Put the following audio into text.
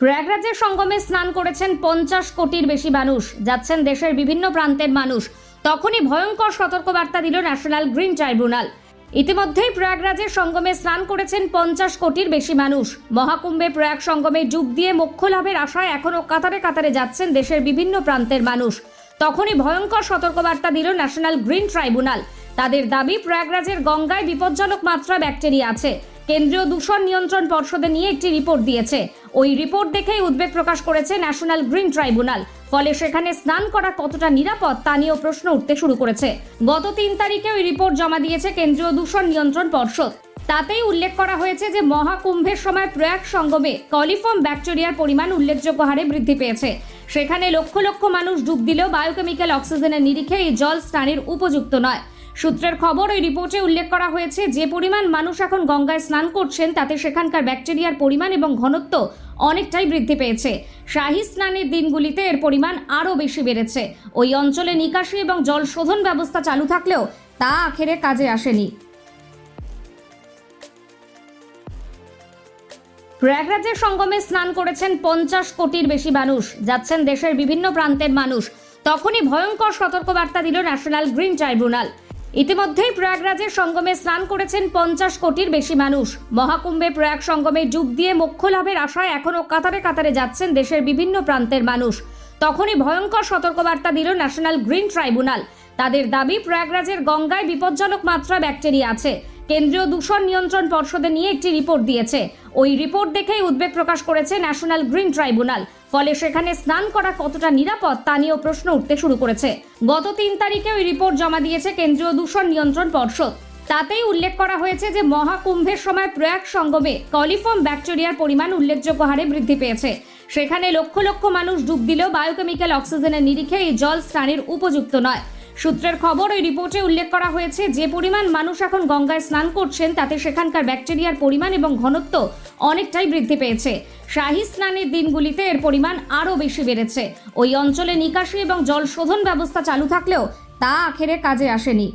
প্রয়াগরাজের সঙ্গমে স্নান করেছেন পঞ্চাশ কোটির বেশি মানুষ, যাচ্ছেন দেশের বিভিন্ন প্রান্তের মানুষ। তখনই ভয়ঙ্কর সতর্কবার্তা দিল ন্যাশনাল গ্রিন ট্রাইব্যুনাল। ইতিমধ্যেই প্রয়াগরাজের সঙ্গমে স্নান করেছেন পঞ্চাশ কোটির বেশি মানুষ। মহাকুম্ভে প্রয়াগ সঙ্গমে ডুব দিয়ে মোক্ষ লাভের আশায় এখনও কাতারে কাতারে যাচ্ছেন দেশের বিভিন্ন প্রান্তের মানুষ। তখনই ভয়ঙ্কর সতর্কবার্তা দিল ন্যাশনাল গ্রিন ট্রাইব্যুনাল। তাদের দাবি প্রয়াগরাজের গঙ্গায় বিপজ্জনক মাত্রা ব্যাকটেরিয়া আছে। কেন্দ্রীয় দূষণ নিয়ন্ত্রণ পর্ষদে নিয়ে একটি রিপোর্ট দিয়েছে। ওই রিপোর্ট দেখেই উদ্বেগ প্রকাশ করেছে ন্যাশনাল গ্রিন ট্রাইব্যুনাল। ফলে সেখানে স্নান করা কতটা নিরাপদ তা নিয়েও প্রশ্ন উঠতে শুরু করেছে। গত তিন তারিখে ওই রিপোর্ট জমা দিয়েছে কেন্দ্রীয় দূষণ নিয়ন্ত্রণ পর্ষদ। তাতেই উল্লেখ করা হয়েছে যে মহাকুম্ভের সময় প্রয়াগ সঙ্গমে কলিফর্ম ব্যাকটেরিয়ার পরিমাণ উল্লেখযোগ্য হারে বৃদ্ধি পেয়েছে। সেখানে লক্ষ লক্ষ মানুষ ডুব দিলেও বায়োকেমিক্যাল অক্সিজেনের নিরিখে এই জল স্নানের উপযুক্ত নয়। সূত্রের খবর, ওই রিপোর্টে উল্লেখ করা হয়েছে, যে পরিমাণ মানুষ এখন গঙ্গায় স্নান করছেন, তাতে সেখানকার ব্যাকটেরিয়ার পরিমাণ এবং ঘনত্ব অনেকটাই বৃদ্ধি পেয়েছে। শাহী স্নানের দিনগুলিতে এর পরিমাণ আরও বেশি বেড়েছে। ওই অঞ্চলে নিকাশি এবং জল শোধন ব্যবস্থা চালু থাকলেও তা আখেরে কাজে আসেনি। প্রয়াগরাজের সঙ্গমে স্নান করেছেন পঞ্চাশ কোটির বেশি মানুষ, যাচ্ছেন দেশের বিভিন্ন প্রান্তের মানুষ। তখনই ভয়ঙ্কর সতর্কবার্তা দিল ন্যাশনাল গ্রিন ট্রাইব্যুনাল। ইতিমধ্যেই প্রয়াগরাজের সঙ্গমে স্নান করেছেন পঞ্চাশ কোটির বেশি মানুষ। মহাকুম্ভে প্রয়াগ সঙ্গমে ডুব দিয়ে মোক্ষ লাভের আশায় এখনও কাতারে কাতারে যাচ্ছেন দেশের বিভিন্ন প্রান্তের মানুষ। তখনই ভয়ঙ্কর সতর্কবার্তা দিল ন্যাশনাল গ্রিন ট্রাইব্যুনাল। তাদের দাবি, প্রয়াগরাজের গঙ্গায় বিপজ্জনক মাত্রা ব্যাকটেরিয়া আছে। কেন্দ্রীয় দূষণ নিয়ন্ত্রণ পর্ষদে নিয়ে একটি রিপোর্ট দিয়েছে। ওই রিপোর্ট দেখেই উদ্বেগ প্রকাশ করেছে ন্যাশনাল গ্রিন ট্রাইব্যুনাল। ফলে সেখানে স্নান করা কতটা নিরাপদ তা নিয়েও প্রশ্ন উঠতে শুরু করেছে। গত তিন তারিখে ওই রিপোর্ট জমা দিয়েছে কেন্দ্রীয় দূষণ নিয়ন্ত্রণ পর্ষদ। তাতেই উল্লেখ করা হয়েছে যে মহাকুম্ভের সময় প্রয়াগ সঙ্গমে কলিফর্ম ব্যাকটেরিয়ার পরিমাণ উল্লেখযোগ্য হারে বৃদ্ধি পেয়েছে। সেখানে লক্ষ লক্ষ মানুষ ডুব দিলেও বায়োকেমিক্যাল অক্সিজেনের নিরিখে এই জল স্নানের উপযুক্ত নয়। সূত্রের খবর, ওই রিপোর্টে উল্লেখ করা হয়েছে, যে পরিমাণ মানুষ এখন গঙ্গায় স্নান করছেন, তাতে সেখানকার ব্যাকটেরিয়ার পরিমাণ এবং ঘনত্ব অনেকটাই বৃদ্ধি পেয়েছে। শাহী স্নানের দিনগুলিতে এর পরিমাণ আরও বেশি বেড়েছে। ওই অঞ্চলে নিকাশি এবং জল শোধন ব্যবস্থা চালু থাকলেও তা আখেরে কাজে আসেনি।